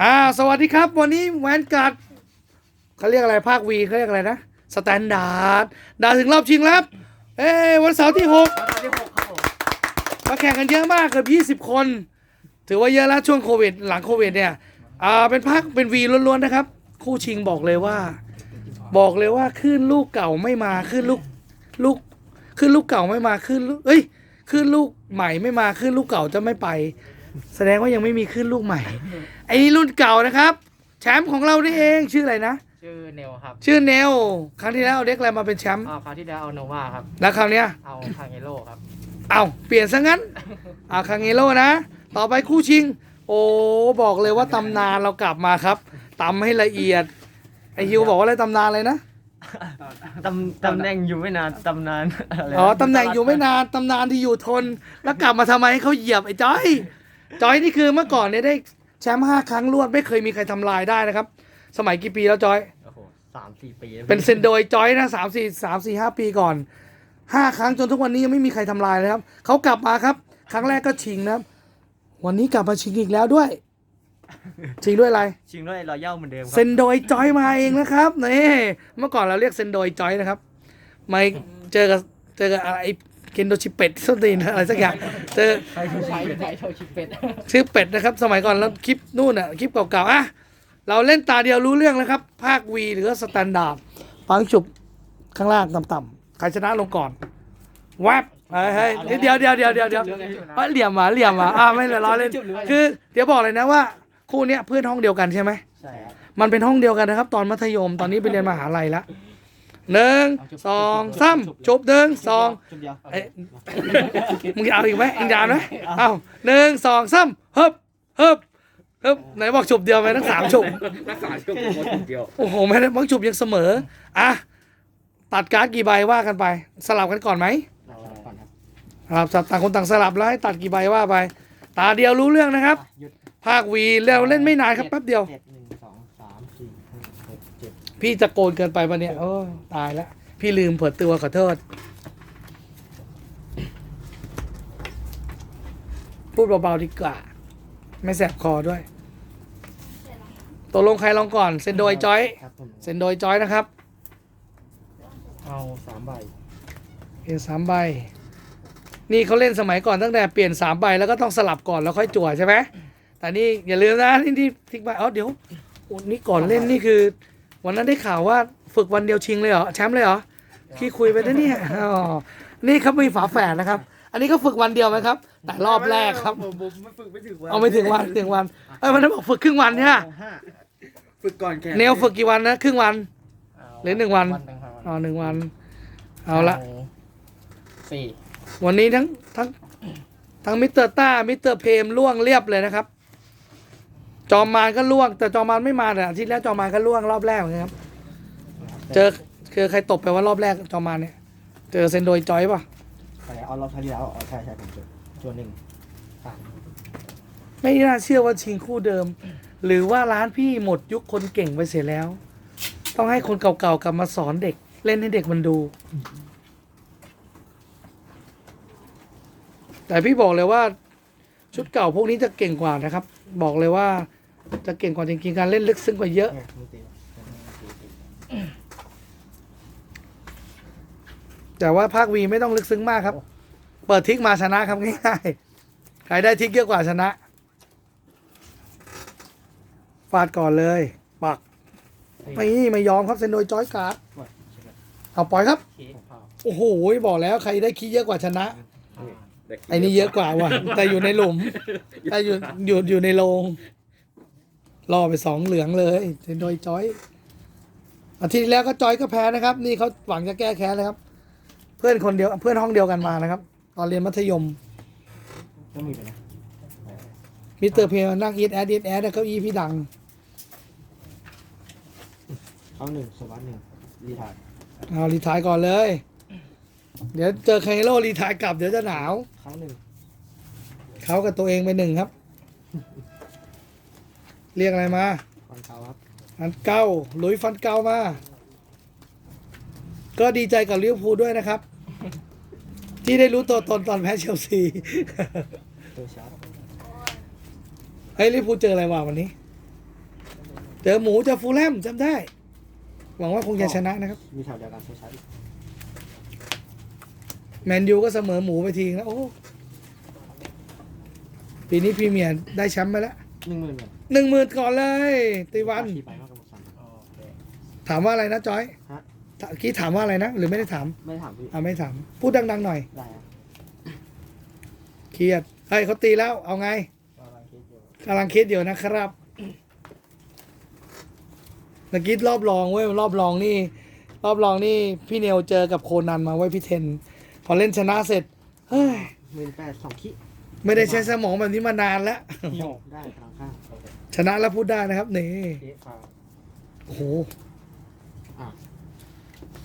อ่าสวัสดีครับวันนี้แวนการ์ดเขาเรียกอะไรภาควีเขาเรียกอะไรนะสแตนดาร์ดดาถึงรอบชิงแล้วครับเอ้ยวันเสาร์ที่ตอนที่หกครับผมมาแข่งกันเยอะมากเกือบ20คน ถือว่าเยอะแล้วช่วงโควิด หลังโควิดเนี่ยอ่าเป็นภาคเป็นวีล้วนๆนะครับ คู่ชิงบอกเลยว่า บอกเลยว่าขึ้นลูกเก่าไม่มาขึ้นลูกลูกขึ้นลูกเก่าไม่มาขึ้นลูกเอ้ยขึ้นลูกใหม่ไม่มาขึ้นลูกเก่าจะไม่ไป แสดงว่ายังไม่มีขึ้นลูกใหม่ ไอ้นี่รุ่นเก่านะครับ แชมป์ของเรานี่เองชื่ออะไรนะ ชื่อเนลครับชื่อเนลครั้งที่แล้วเอาเด็กอะไรมาเป็นแชมป์อ่าคราวที่แล้วเอาโนวาครับ แล้วคราวเนี้ยเอาคางเอโร่ครับ เอาเปลี่ยนซะงั้นเอาคังเอโร่นะ ต่อไปคู่ชิง โอ้บอกเลยว่าตำนานเรากลับมาครับตำให้ละเอียดไอฮิวบอกว่าอะไรตำนานเลยนะตำตำแหน่งอยู่ไม่นานตำนานอะไรอ๋อตำแหน่งอยู่ไม่นานตำนานที่อยู่ทน แล้วกลับมาทำไมให้เขาเหยียบไอ้จ้อยจอยนี่คือเมื่อก่อนเนี่ยได้ แชมป์ห้าครั้งรวดไม่เคยมีใครทำลายได้นะครับ สมัยกี่ปีแล้วจอย โอ้โหสามสี่ปีแล้วเป็นเซนโดยจอยนะสามสี่สามสี่ห้าปีก่อนห้าครั้งจนทุกวันนี้ยังไม่มีใครทำลายเลยครับเขากลับมาครับ ครั้งแรกก็ชิงนะครับ วันนี้กลับมาชิงอีกแล้วด้วย ชิงด้วยอะไร ชิงด้วยรอยย่าเหมือนเดิมคเซรับนโดยจอยมาเองนะครับนี่เมื่อก่อนเราเรียกเซนโดยจอยนะครับไม่เจอกับเจอกับอะไร เคนโดชิเป็ดส้นตีนอะไรสักอย่างเจอใช้ใช้โชชิเป็ดชื่อเป็ดนะครับ สมัยก่อนแล้วคลิปนู่นอะคลิปเก่าๆอะเราเล่นตาเดียวรู้เรื่องนะครับ ภาควีหรือสแตนดาร์ดฟังฉุบข้างล่างต่ำๆใครชนะลงก่อนแวบเฮ้ยเดี๋ยวเดี๋ยวเดี๋ยวเดี๋ยวเดี๋ยวเอ้ยเหลี่ยมมาเหลี่ยมมาอ่าไม่เลยล้อเล่นคือ เดี๋ยวบอกเลยนะว่า คู่เนี้ยเพื่อนห้องเดียวกันใช่ไหมใช่ครับมันเป็นห้องเดียวกันนะครับ ตอนมัธยมตอนนี้ไปเรียนมหาลัยและ หนึ่งสองสามจบหนึ่งสองจุดเดียวเอ๊ะมึงจะเอาอีกไหมอีกยาวไหมเอาหนึ่งสองสามฮึบฮึบฮึบไหนบอกฉุบเดียวไหมทั้งสามฉุบรักษาช่วงโคตรเดียวโอ้โหไม่ได้บังฉุบยังเสมออะตัดการ์ดกี่ใบว่ากันไป สลับกันก่อนไหมก่อนครับครับต่างคนต่างสลับแล้วให้ตัดกี่ใบว่าไป ตาเดียวรู้เรื่องนะครับหยุดภาควีแล้วเล่นไม่นานครับแป๊บเดียว พี่จะโกนเกินไปปะเนี่ยโอ้ยตายแล้วพี่ลืมเปิดตัวขอโทษ พูดเบาๆดีกว่า ไม่แสบคอด้วยตกลงใครลองก่อน เซนโดยจอย ครับผมเซนโดยจอยนะครับ เอาสามใบเปลี่ยนสามใบ นี่เขาเล่นสมัยก่อนตั้งแต่เปลี่ยนสามใบแล้วก็ต้องสลับก่อนแล้วค่อยจั่วใช่ไหมแต่นี่อย่าลืมนะนี่ที่ทิ้งไปเอาเดี๋ยวโอ้นี่ก่อนเล่นนี่คือ วันนั้นได้ข่าวว่าฝึกวันเดียวชิงเลยเหรอแชมป์เลยเหรอพี่คุยไปนะเนี่ยอ๋อนี่ครับมีฝาแฝดนะครับ อันนี้ก็ฝึกวันเดียวไหมครับ แต่รอบแรกครับ ผมผมไม่ฝึกไม่ถึงวันเอาไม่ถึงวันถึงวันเอ้ยมันได้บอกฝึกครึ่งวันใช่ไหมห้าฝึกก่อนแข่งเนวฝึกกี่วันนะครึ่งวัน หรือหนึ่งวันวันหนึ่งครับอ๋อหนึ่งวัน เอาละ สี่ วันนี้ทั้งทั้งทั้งมิสเตอร์ต้ามิสเตอร์เพมล่วงเรียบเลยนะครับ จอมมารก็ล่วง แต่จอมมารไม่มาแต่อาทิตย์แล้วจอมมารก็ล่วงรอบแรกเหมือนกันครับ เจอคือใครตบไปว่ารอบแรกจอมมารเนี่ย เจอเซนโดยจอยป่ะใช่เอารอบที่แล้วเอาใช่ใช่ผมจุดจวนหนึ่งสามไม่น่าเชื่อว่าชิงคู่เดิม หรือว่าร้านพี่หมดยุคคนเก่งไปเสียแล้ว ต้องให้คนเก่าๆกลับมาสอนเด็ก เล่นให้เด็กมันดู แต่พี่บอกเลยว่า ชุดเก่าพวกนี้จะเก่งกว่านะครับ บอกเลยว่า จะเก่งกว่าจริงๆการเล่นลึกซึ้งกว่าเยอะ แต่ว่าภาควีไม่ต้องลึกซึ้งมากครับ เปิดทิกมาชนะครับง่ายๆ ใครได้ทิกเยอะกว่าชนะ ฟาดก่อนเลย ปักไม่ไม่ยอมครับเซนโดยจอยการ์ดเอาปล่อยครับ โอ้โหบอกแล้วใครได้คีเยอะกว่าชนะไอ้นี่เยอะกว่าว่ะแต่อยู่ในหลุมแต่อยู่อยู่อยู่ในโรง ล่อไปสองเหลืองเลยเซนโดยจอยอาทิตย์ที่แล้วก็จอยก็แพ้นะครับ นี่เขาหวังจะแก้แค้นเลยครับ เพื่อนคนเดียวเพื่อนห้องเดียวกันมานะครับ ตอนเรียนมัธยมก็มีไปนะมิสเตอร์เพลนั่งอีทแอดอีทแอดเก้าอี้พี่ดังเขาหนึ่งสวัสดหนึ่งรีทายเอารีทายก่อนเลย เดี๋ยวเจอไคโรรีทายกลับเดี๋ยวจะหนาว เขาหนึ่งเขากับตัวเองไปหนึ่งครับ เรียกอะไรมา ฟันเขาครับฟันเก้าหลุยฟันเก้ามา ก็ดีใจกับลิเวอร์พูลด้วยนะครับ ที่ได้รู้ตัวตนตอนแพ้เชลซี ตัวชาร์จเฮ้ยลิเวอร์พูลเจออะไรวะวันนี้ เจอหมูเจอฟูลแลมจำได้ หวังว่าคงจะชนะนะครับ มีแถวเดียวกันใช้ใช้แมนยูก็เสมอหมูไปทีแล้วโอ้ปีนี้พรีเมียร์ได้แชมป์ไปแล้ว หนึ่งหมื่นเงิน หนึ่งหมื่นก่อนเลย ตีวันสี่ใบมากกว่าหมดสามโอเค ถามว่าอะไรนะจอยฮะ ตะกี้ถามว่าอะไรนะ หรือไม่ได้ถาม ไม่ได้ถามพี่อ่าไม่ถาม พูดดัง ๆ หน่อย ได้อะเครียด เฮ้ยเขาตีแล้ว เอาไงกำลังคิดอยู่กำลังคิดอยู่นะครับเมื่อกี้รอบรองเว้ย รอบรองนี่ รอบรองนี่ พี่เนวเจอกับโคนันมาไว้ยพี่เทน พอเล่นชนะเสร็จ เฮ้ย หมื่นแปดสองขี้ไม่ได้ใช้สมองแบบนี้มานานแล้วได้พลังข้างโอเคชนะแล้วพูดได้นะครับนี่ที่ฟ้าโอ้โหอะ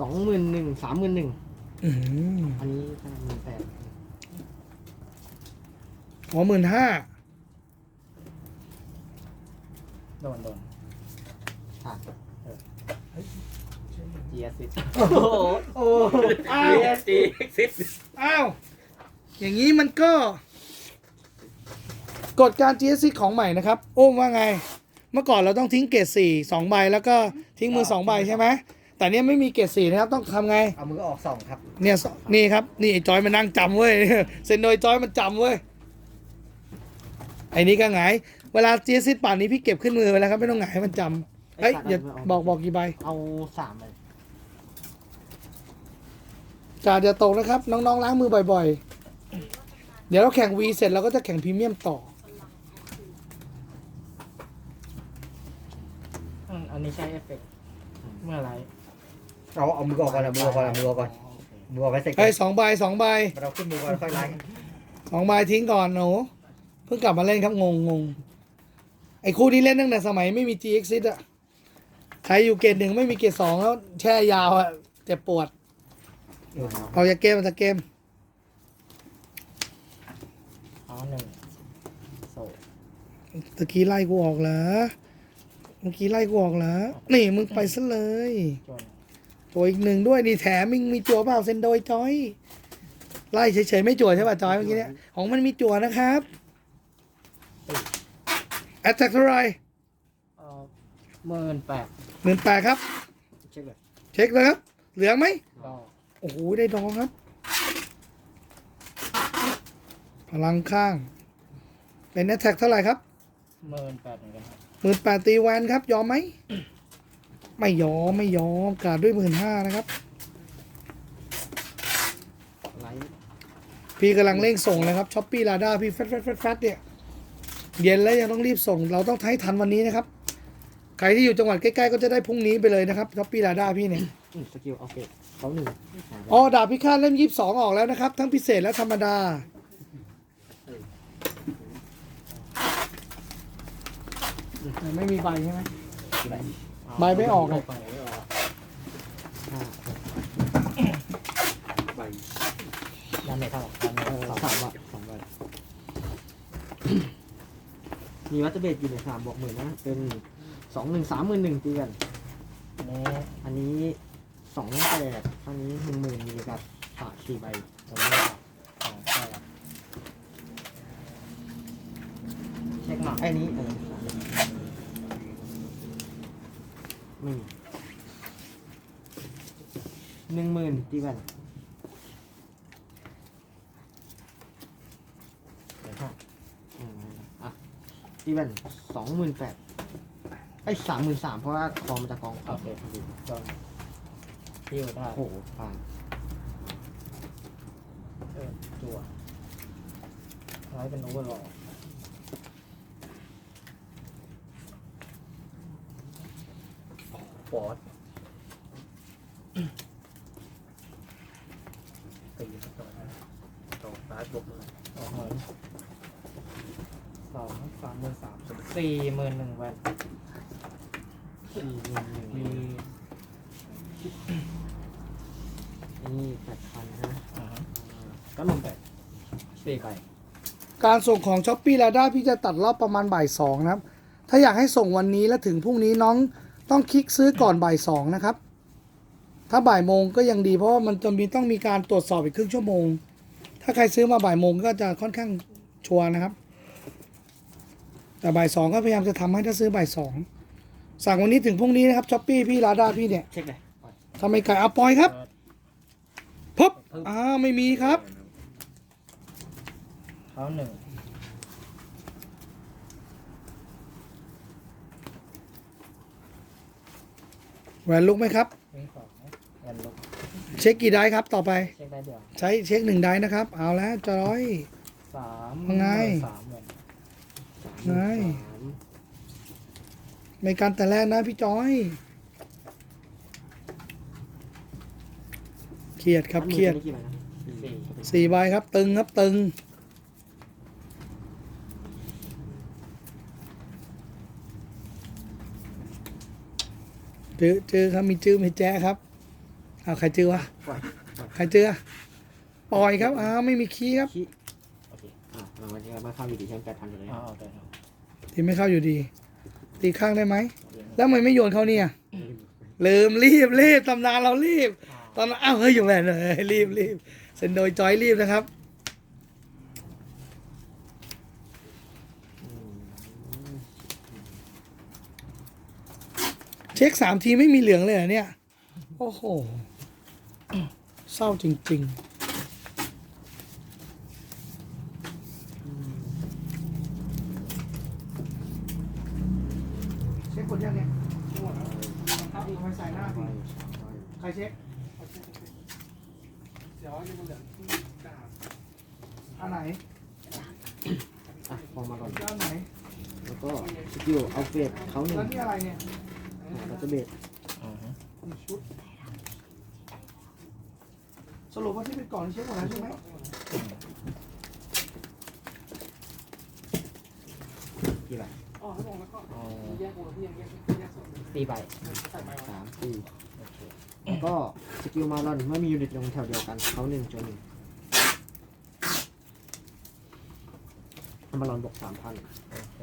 สองหมื่นหนึ่งสามหมื่นหนึ่งอื้อหืออันนี้หมื่นแปดอ๋อหมื่นห้าโดนโดนอะเจียสิโอ้โหโอ้โหอ้าวจีซิสอ้าว อย่างนี้มันก็ กฎการ GSC ของใหม่นะครับ โอ้มว่าไง เมื่อก่อนเราต้องทิ้งเกรดสี่สองใบแล้วก็ทิ้งมือสองใบใช่ไหมแต่เนี้ยไม่มีเกรดสี่นะครับต้องทำไง เอามือออกสองครับ เนี่ยสนี่ครับ นี่ไอ้จอยมันนั่งจำเว้ย เซนโดยจอยมันจำเว้ย ไอ้นี่ก็หงาย เวลา GSC ป่านนี้พี่เก็บขึ้นมือไปแล้วครับไม่ต้องหงายให้มันจำเฮ้ยอย่าบอกบอกกี่ใบ เอาสามใบกาดอย่าตกนะครับ น้องๆล้างมือบ่อย ๆ เดี๋ยวเราแข่งวีเสร็จเราก็จะแข่งพรีเมียมต่อ อืมอันนี้ใช้เอฟเฟกต์เมื่อไหรเอาเอามือออกก่อนเอามือออกก่อนเอามือออกก่อนมือออกไว้เสร็จก่อเฮ้ยนสองใบสองใบเราขึ้นมือก่อนค่อยไล่สองใบทิ้งก่อนหนูเพิ่งกลับมาเล่นครับงงงงไอ้คู่นี้เล่นตั้งแต่สมัยไม่มี GX อะใครอยู่เกรดหนึ่งไม่มีเกรดสองแล้วแช่ยาวอะเจ็บปวด เอาจากเกมเอาจากเกม อ๋อ หนึ่งโซตะกี้ไล่กูออกเหรอเมื่อกี้ไล่กูออกเหรอนี่มึงไปซะเลยจนตัวอีกหนึ่งด้วยนี่แถมมึงมีจั่วเปล่าเซนโดยจอย ไล่เฉยๆไม่จั่วใช่ป่ะจอยเมื่อกี้เนี้ยของมันมีจั่วนะครับแอตแทกเท่าไหรเอ่อหมื่นแปดหมื่นแปดครับ เช็คเลยเช็คเลยครับ เหลืองไหมก็โอ้โหได้ดองครับ พลังข้าง เป็นแอตแทกเท่าไหร่ครับหมื่นแปดเหมือนกันครับหมื่นแปดตีแวนครับ ยอมไหม ไม่ยอม ไม่ยอมกาดด้วยหมื่นห้านะครับ ไล่พี่กำลังเร่งส่งเลยครับช้อปปี้ลาด้าพี่แฟดแฟดแฟดแฟดเนี่ย เย็นแล้วยังต้องรีบส่ง เราต้องให้ทันวันนี้นะครับ ใครที่อยู่จังหวัดใกล้ๆก็จะได้พรุ่งนี้ไปเลยนะครับช้อปปี้ลาด้าพี่เนี่ย อืมสกิลโอเคเขาหนึ่งอ๋อดาบพิฆาตเล่มยี่สิบสองออกแล้วนะครับ ทั้งพิเศษและธรรมดา ไม่มีใบใช่ไหมใบไม่ออกเลยใบไม่ออกห้าใบยังไม่เท่ากันเออสามใบสองใบมีวัตเบดอยู่ในสามบวกหมื่นนะ เป็นสองหนึ่งสามหมื่นหนึ่งตีกันอันนี้อันนี้สองแปดอันนี้หนึ่งหมื่นมีกับสามสี่ใบตัวนี้สองแปดเช็คมาไอ้นี้เออ ไม่มีหนึ่งหมื่นตีกันเดี๋ยวห้าอืมอะตีกันสองหมื่นแปดไอ้สามหมื่นสามเพราะว่าคอมันจะกองโอเคจนที่อยู่ได้โอ้โหผ่านเออจั่วไว้เป็นโอเวอร์โหลด ฟอร์ดตีสักตัวนะสองตาร์ทบวกมือสองหมื่นสองสามหมื่นสามสี่หมื่นหนึ่งแวนสี่หมื่นหนึ่งมีนี่แปดพันนะอ่าฮะอ่าก็ลงไปสี่ใบการส่งของช้อปปี้ลาด้าพี่จะตัดรอบประมาณบ่ายสองนะครับ ถ้าอยากให้ส่งวันนี้และถึงพรุ่งนี้น้อง ต้องคลิกซื้อก่อนบ่ายสองนะครับ ถ้าบ่ายโมงก็ยังดีเพราะว่ามันจะมีต้องมีการตรวจสอบอีกครึ่งชั่วโมง ถ้าใครซื้อมาบ่ายโมงก็จะค่อนข้างชัวร์นะครับ แต่บ่ายสองก็พยายามจะทำให้ถ้าซื้อบ่ายสองสั่งวันนี้ถึงพรุ่งนี้นะครับช้อปปี้พี่ลาด้าพี่เนี่ยเช็คเลยปล่อยทำไมไก่เอาปล่อยครับพบอ้าวไม่มีครับเขาหนึ่ง แหวนลุกไหมครับ วิ่งสองแอนลบเช็คกี่ได้ครับต่อไป เช็คได้เดียวใช้เช็คหนึ่งได้นะครับ เอาแล้วจอย สามว่าไง สามเลยไงสามในการแต่แรกนะพี่จอย เครียดครับเครียดมือตัวนี้กี่ใบนะสี่สี่ใบครับตึงครับตึง จื้อจื้อครับมีจื้อมีแจ๊ครับเอาใครจื้อวะปล่อยใครจื้อปล่อยครับอ้าวไม่มีคีย์ครับขี้โอเคอะเรามาที่มาเข้าอยู่ดีเช่นแปดพันเลยเอาเอาได้ครับตีไม่เข้าอยู่ดี ตีข้างได้ไหมแล้วทำไมไม่โยนเขาเนี่ยลืมรีบรีบตำนานเรารีบตอนนั้นอ้าวเฮ้ยอยู่แหวนเลยรีบรีบเซ็นโดยจอยรีบนะครับ เช็คสามทีไม่มีเหลืองเลยเหรอเนี่ย โอ้โห เศร้าจริงๆเช็คกดยังเนี่ยหมดแล้วครับเอาไปใส่หน้าพี่ใครเช็ค เดี๋ยวจะมาเหลืองที่กระดาษอันไหนอะพอมาก่อนอันไหน แล้วก็สกิลเอาเฟสเขาหนึ่งแล้วนี่อะไรเนี่ย บัตเตอร์เบดอือฮึนี่ชุด สรุปว่าที่เป็นกล่องนี่เช็คหมดแล้วใช่ไหมกี่ใบอ๋อแล้วบอกแล้วก็เอาแยกโอ้พี่ยังแยกแยกส่วนสี่ใบใส่ไปสามสี่โอเคแล้วก็สกิลมาลอนเมื่อมียูนิตลงแถวเดียวกันเขาหนึ่งจนหนึ่งมาลอนบวกสามพันโอเค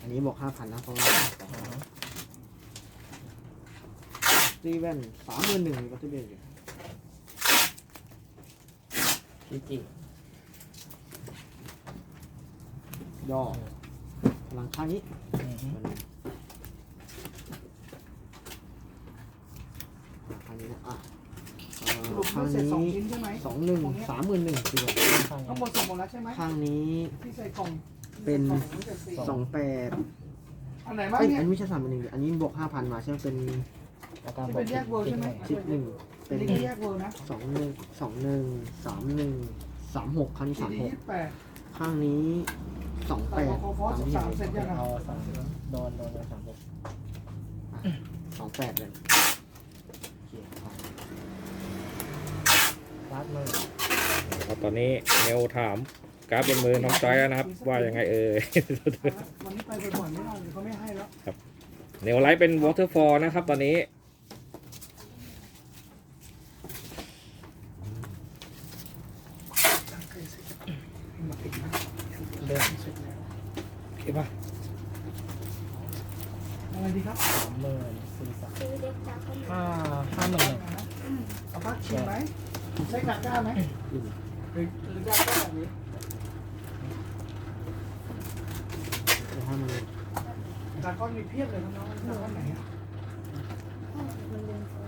อันนี้บวกห้าพันนะเพราะว่าอือฮึ ตีแว่นสามหมื่นหนึ่งมีบัตเตอร์เบดอยู่พีจีย่อพลังข้างนี้อือฮึมันอะข้างนี้นะอะเอ่สอรุปข้าว่างเสร็จสองนี้ชิ้นใช่ไหมสองหนึ่งสามหมื่นหนึ่งตีข้างข้างบนส่งหมดแล้วใช่ไหมข้างนี้ที่ใส่กล่องเป็นที่ใส่สี่สองแปดอันไหนบ้างเอ้ยเนี่ยอันนี้ไม่ใช่สามหมื่นหนึ่งอันนี้บวกห้าพันมาใช่ไหมเป็น แล้วก็ที่บวเป็กนแยกเวิร์ใช่ไหมชิปหนึ่งเป็เป็นนนี่ก็แยกเวิร์นะสองหนึ่งสองหนึ่งสามหนึ่งสามหกข้างนี้ที่สามหยี่กสิบแปด ข้างนี้สองแต่แปพดอฟอสสามสามเสร็จยังอะเอาสามโดนโดนเลยสามหกสองแปดเลยโอเคครับลาดมือครับตอนนี้เนวถามกราฟบนมือน้องจอยแล้วนะครับ ว่ายังไงเอ่ย วันนี้ไปบ่อยๆไม่ได้เขาไม่ให้แล้ว เนวไลท์เป็นวอเตอร์ฟอลนะครับ ตอนนี้ เดินโอเคป่ะอะไรดีครับสามหมื่นสี่สามซื้อเด็กจากคนห้าห้าหมื่นหนึ่งเอาพักชิมไหมใช้กากก้าไหมอืมหรือหรือยาก้าแบบนี้เดี๋ยวให้มันดาก้อนมีเพียบเลยน้องๆดาก้อนไหนอะมันเดินซื้อ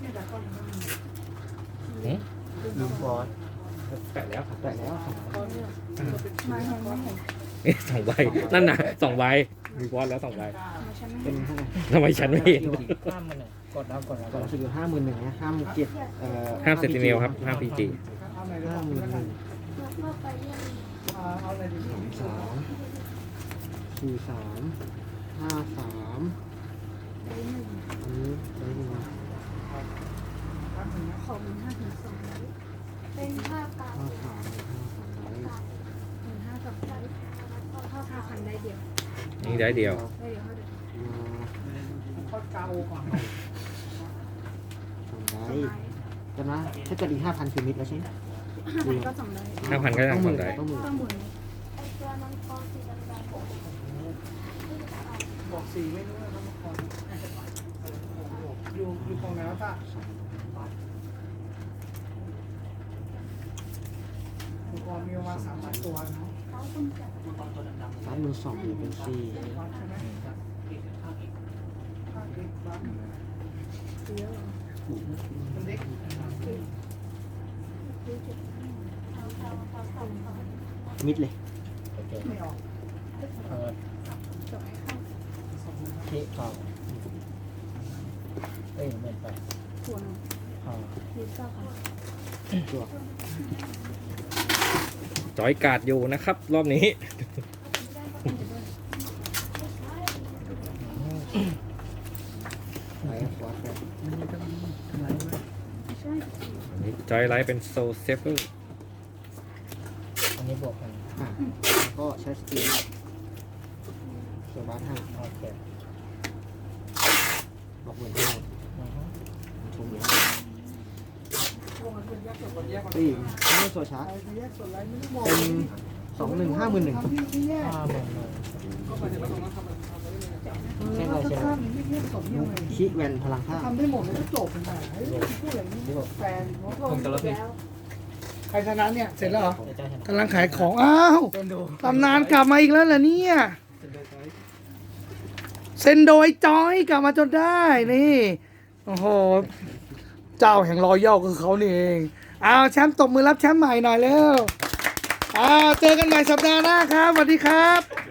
เนี่ยดาก้อนมันมียูบอสแปะแล้วครับแปะแล้ว มันเป็นมาเห็นไม่เอ๊ะสองใบนั่นนะสองใบมีวอลแล้วสองใบมาฉันไม่เป็นทำไมฉันไม่เห็น ห้าหมื่นหนึ่งกดแล้วกดแล้วก่อนเราสกิลห้าหมื่นหนึ่งนะห้ามเก็บเอ่อห้ามเซติเนลครับห้ามพีจีห้าหมื่นหนึ่งแล้วก็ไปเรียนเอาอะไรดีสามสี่สามห้าสามอันนี้ได้หนึ่งขอมันห้าถึงสองเป็นค่ากาห้าสามห้าสามได้ หนึ่งห้าสองร้อยก็เท่าค่าพัน ได้เดียวนี่ได้เดียว ได้เดียวเท่าเดิมทอดกาโอก่อนสองได้สองร้อยจำนะถ้าเกิดอีกห้าพันคือมิดแล้วใช่ไหมห้าพันก็สองร้อยห้าพันก็ยังต้องหสอมื่งนได้ต้องหมื่นต้องบุญไอตัวน้องคอสีดำบอกสีไม่รู้ว่าน้องคอนอยู่อยู่ของไหนวะตาอุปกรณ์มีประมาณสามพันตัวนะ ๆเขาคุณจับสามหมื่นสองเนี่ยเป็นสี่มิดเลยเคเปิดที่เข่าเอ้ยมื่นแปดเข่าตัว จอยกาดอยู่นะครับ รอบนี้นฟอสแบบอันนี้จอยไลท์เป็นโซเซฟเวอร์อันนี้บวกกันอะก็ใช้สกิลโซบาร์ห้าโอเคบอกเหมือนกัน อือฮึ ชมเลย เฮ้ยไม่โซชาร์จเป็นสองหนึ่งห้าหมื่นหนึ่งห้าหมื่นหนึ่งเช่นไรเช่นไรคิแวนพลังข้างทำได้หมดเลยก็จบนะพูดอย่างนี้แฟนผมจะรับผิดใครชนะเนี่ย เสร็จแล้วเหรอเดี๋ยวเจ้าชนะกำลังขายของ อ้าวตำนานกลับมาอีกแล้วเหรอเนี่ยเซนโดยจอยกลับมาจนได้นี่ โอ้โห เจ้าแห่งรอยย่อคือเขานี่เองอ้าวแชมป์ตบมือรับแชมป์ใหม่หน่อยเร็วอ้าวเจอกันใหม่สัปดาห์หน้าครับสวัสดีครับ